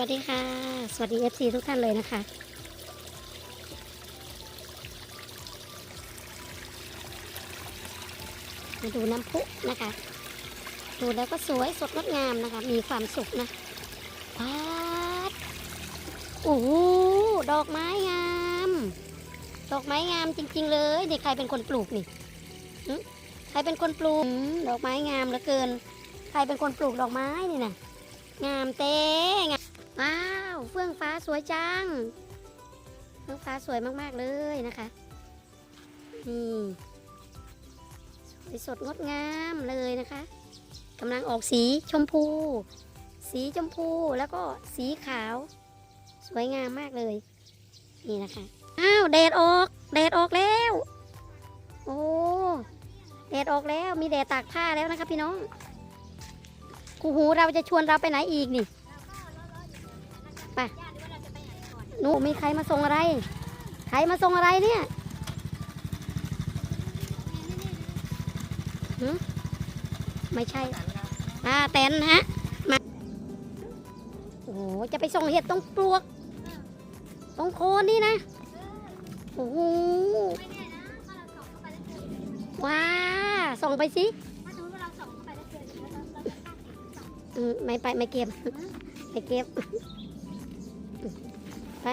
วัสดีค่ะ สวัสดี FC ทุกท่านเลยนะคะ มาดูน้ำพุนะคะ ดูแล้วก็สวยสดงดงามนะคะ มีความสุขนะป๊าดโอ้โหดอกไม้งาม ดอกไม้งามจริง ๆ เลยนี่ใครเป็นคนปลูกนี่ใครเป็นคนปลูกดอกไม้งามเหลือเกิน ใครเป็นคนปลูกดอกไม้นี่นะงามเต้ง ว้าวเฟื่องฟ้าสวยจังเฟื่องฟ้าสวยมากๆเลยนะคะนี่สวยสดงดงามเลยนะคะกำลังออกสีชมพู สีชมพูแล้วก็สีขาว สวยงามมากเลย นี่นะคะอ้าวแดดออกแดดออกแล้ว โอ้แดดออกแล้วมีแดดตากผ้าแล้วนะคะพี่น้องกูหูเราจะชวนเราไปไหนอีกนี่ นูมีใครมาส่งอะไร ใครมาส่งอะไรเนี่ยหืมไม่ใช่อ่าแตนฮะ มา โอ้โห จะไปส่งเห็ดตรงปลวก ตรงโคนนี่นะ โอ้โห ว้า ส่องไปสิอืมไม่ไปไม่เก็บไม่เก็บ ไป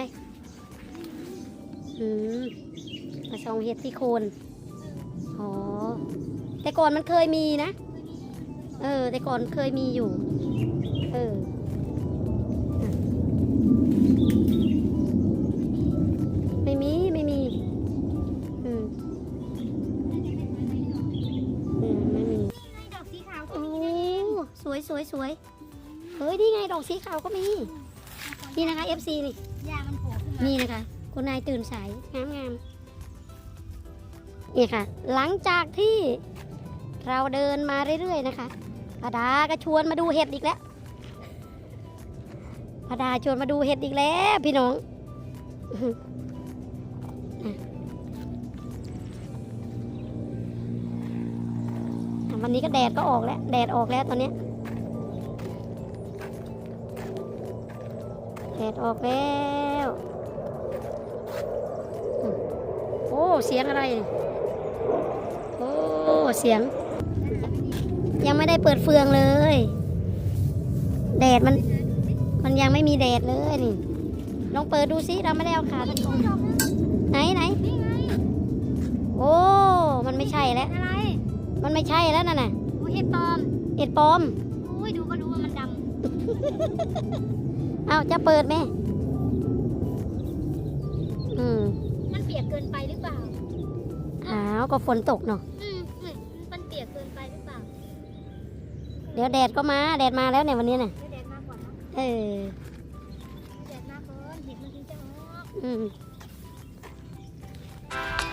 อืมมาส่องเห็ดที่โคนอ๋อ แต่ก่อนมันเคยมีนะ เออ แต่ก่อนเคยมีอยู่ เออไม่มี ไม่มี อืมอืมไม่มีดอกสีขาวก็โอ้มีนะเนี่ยสวยสวยสวยเฮ้ยนี่ไงดอกสีขาวก็มี นี่นะคะ FC นี่ยามันโผล่ขึ้นมานี่นะคะ คุณนายตื่นสายงามงามนี่ค่ะ หลังจากที่เราเดินมาเรื่อยๆนะคะพดาก็ชวนมาดูเห็ดอีกแล้วพดาชวนมาดูเห็ดอีกแล้ว พี่น้องอื้อหืออะอะวันนี้ก็แดดก็ออกแล้ว แดดออกแล้วตอนเนี้ยแดดออกแล้วอืมโอ้ เสียงอะไร โอ้ เสียง ยังไม่ได้เปิดเฟืองเลย แดดมัน มันยังไม่มีแดดเลยนี่ ลองเปิดดูสิเราไม่ได้เอาขาตะกงไหนไหนนี่ไงโอ้ มันไม่ใช่แล้ว อะไร มันไม่ใช่แล้วนั่นน่ะโอ้เห็ดปลอมเอ็ดปลอม อุ้ยดูก็รู้ว่ามันด เอาจะเปิดไหมอืมำมันเปียกเกินไปหรือเปล่า อ้าวก็ฝนตกเนาะอืมอืมมันเปียกเกินไปหรือเปล่า เดี๋ยวแดดก็มา แดดมาแล้วเนี่ยวันนี้น่ะเดี๋ยวแดดมาก่อนนะเออเดี๋ยวแดดมาก่อนเห็ดมันถึงจะออกอืม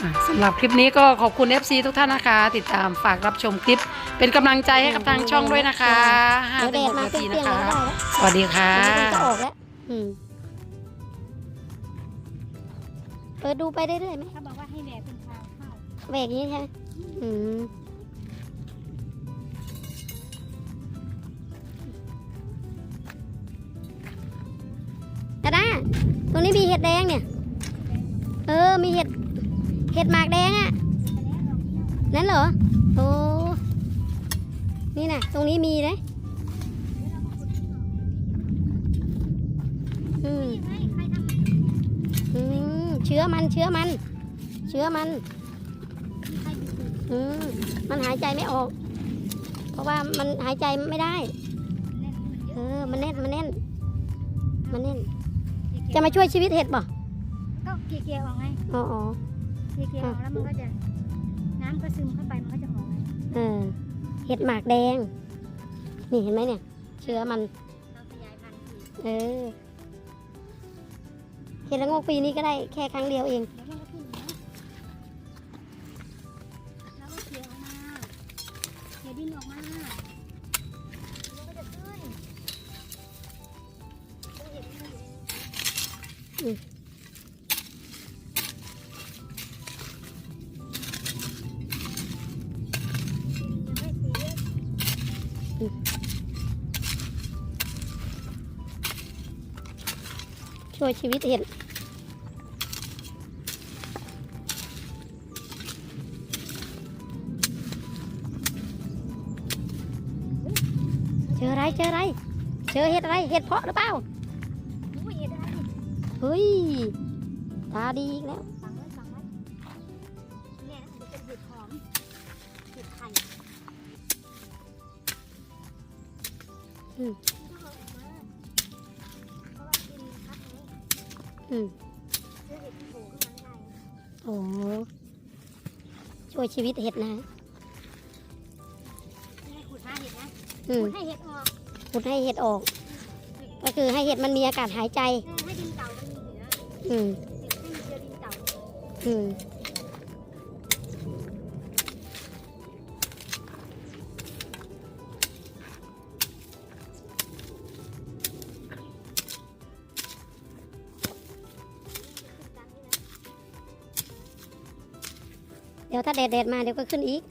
อะสำหรับคลิปนี้ก็ขอบคุณ FC ทุกท่านนะคะ ติดตามฝากรับชมคลิป เป็นกำลังใจให้กับทางช่องด้วยนะคะห้าเดี๋ยวถึแดงดหกมานาเปรี้ทียนะงๆคะแล้วได้แล้วสวัสดีค่ะเดี๋ยวมันจะออกแล้วอืมเปิดดูไปเรื่อยๆไหม เขาบอกว่าให้แดดเป็นทางเข้าแหวกอย่างนี้ใช่ไหมอืมกระด้าตรงนี้มีเห็ดแดงเนี่ย เออ มีเห็ด เห็ดหมากแดงอะ่ะ นั่นเหรอ โอ้ นี่น่ะตรงนี้มีเลยอืมใครใครทำมันอืมเชื้อมันเชื้อมัน เชื้อมันใครดูดูอืมมันหายใจไม่ออก เพราะว่ามันหายใจไม่ได้แน่นมันเยเออะอมันแน่น มันแน่น มันแน่นเกลี่ยๆจะมาช่วยชีวิตเห็ดป่ะก็เกลี่ยๆออกไงอ๋ออ๋อเกลี่ยๆออกแล้วมันก็จะ น้ำก็ซึมเข้าไปมันก็จะออกไงเออเห็ดหมากแดง นี่เห็นไหมเนี่ย เชื้อมันเราขยายพันธุ์อีกเออเห็ดละโงกปีนี้ก็ได้แค่ครั้งเดียวเองเดี๋ยวมันก็ขึ้นนะแล้วก็เขี่ยออกมาเขี่ยดินออกมาแล้วก็จะขึ้นแล้วเห็ดมันอยู่ในอืมช่วยชีวิตเห็ดเจออะไรเจออะไร เจอเห็ดอะไร เห็ดเพาะหรือเปล่าอุ้ยเห็ดอะไรเฮ้ย ตาดีอีกแล้วฟังไว้ฟังไว้ เห็ดที่โผล่ขึ้นมาไม่ได้โอ้ช่วยชีวิตเห็ดนะไม่ให้ขุดหาเห็ดนะอืมขุดให้เห็ดออกขุดให้เห็ดออก ก็คือให้เห็ดมันมีอากาศหายใจเออให้ดินเก่ามันมีอยู่นะอืมเห็ดให้มีเจอดินเก่าอืม เดี๋ยวถ้าแดดแดดมาเดี๋ยวก็ขึ้นอีก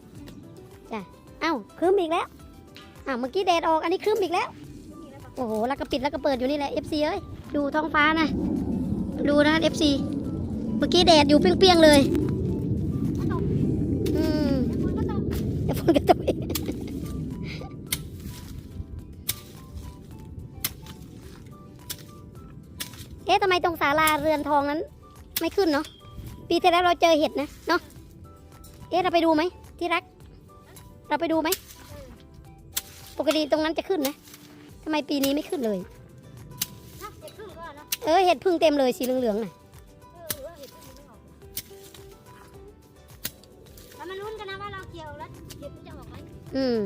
จ้ะเอ้าครึ้มอีกแล้วอ้าวเมื่อกี้แดดออกอันนี้ครึ้มอีกแล้ว โอ้โหแล้วก็ปิดแล้วก็เปิดอยู่นี่แหละ FC เอ้ยดูท้องฟ้านะ ดูนะ FC เมื่อกี้แดดอยู่เปี้ยงๆเลยอืมเดี๋ยวฝนก็ตกเดี๋ยวฝนก็ตกอีกเอ๊ะทำไมตรงศาลาเรือนทองนั้น ไม่ขึ้นเนาะปีที่แล้วเราเจอเห็ดนะเนาะ เอ๊ะเราไปดูไหมที่รัก เราไปดูไหมปกติตรงนั้นจะขึ้นนะทำไมปีนี้ไม่ขึ้นเลยนะเห็ดพึ่งก็เนาะเออเห็ดพึ่งเต็มเลยสีเหลืองๆน่ะเออหรือว่าเห็ดพึ่งมันไม่ออกแล้วมาลุ้นกันนะว่าเราเกี่ยวแล้วเห็ดมันจะออกไหมอืม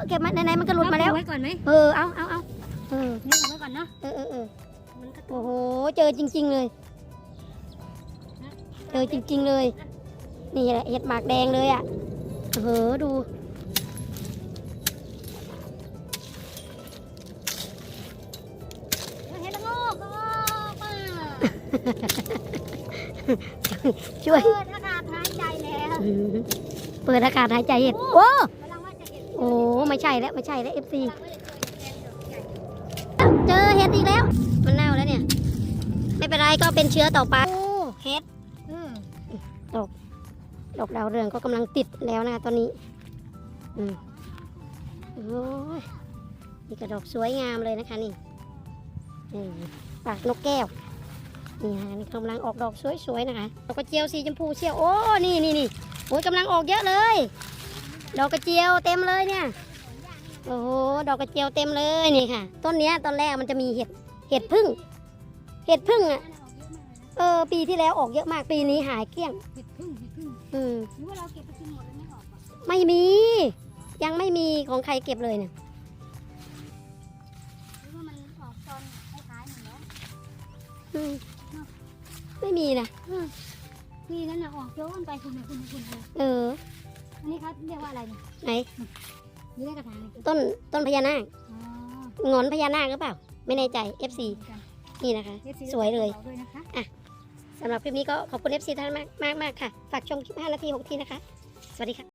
อะเอาเหอะเอาเหอะเก็บมาไหนไหนมันก็หลุดมาแล้วไว้ก่อนไหมเออเอาเอาเอาเออนี่ไว้ก่อนเนาะเออเออเออมันก็โอ้โหเจอจริง ๆเลย เจอจริง ๆเลย นี่แหละเห็ดหมากแดงเลยอะเออดูเห็ดละโงกก็ออกมาช่วย เปิดอากาศหายใจแล้วอืมเปิดอากาศหายใจเห็ดโอ้กำลังว่าจะเห็ดโอ้ ไม่ใช่แล้วไม่ใช่แล้ว FC กำลังว่าจะเจอเห็ดแดงดอกใหญ่เจอเห็ดอีกแล้ว มันเน่าแล้วเนี่ย ไม่เป็นไรก็เป็นเชื้อต่อไปโอ้เห็ดอืมดอกดาวเรืองก็กำลังติดแล้วนะคะตอนนี้อืมโอ้ยนี่กระดอกสวยงามเลยนะคะนี่นี่ปากนกแก้วนี่นะคะนี่กำลังออกดอกสวยๆนะคะดอกกระเจียวสีชมพูเชียวโอ้นี่นี่นี่โอ้ยกำลังออกเยอะเลย ดอกกระเจียวเต็มเลยเนี่ย โอ้โห ดอกกระเจียวเต็มเลยนี่ค่ะ ต้นเนี้ยตอนแรกมันจะมีเห็ด เห็ดพึ่ง เห็ดพึ่งอะอันออกเยอะมากเลยนะเออ ปีที่แล้วออกเยอะมาก ปีนี้หายเกลี้ยง เห็ดพึ่งเห็ดพึ่งอืมหรือว่าเราเก็บไปกินหมดแล้วไม่ออกอะไม่มี ยังไม่มีของใครเก็บเลยเนี่ยหรือว่ามันออกตอนท้ายๆหมดแล้วอืมไม่มีนะปีนั้นน่ะออกย้อนไปคุณคุณคุณเลยเออ อันนี้เขาเรียกว่าอะไรเนี่ยไหนนี่ เรียกกระถางเนี่ยต้นต้นพญานาคอ๋อ หงอนพญานาคหรือเปล่า ไม่แน่ใจ FC นี่นะคะ FC สวยเลย ด้วยนะคะ สำหรับคลิปนี้ก็ขอบคุณ FC ท่านมากมากมากค่ะ ฝากชมคลิป 5 นาที 6 ทีนะคะ สวัสดีค่ะ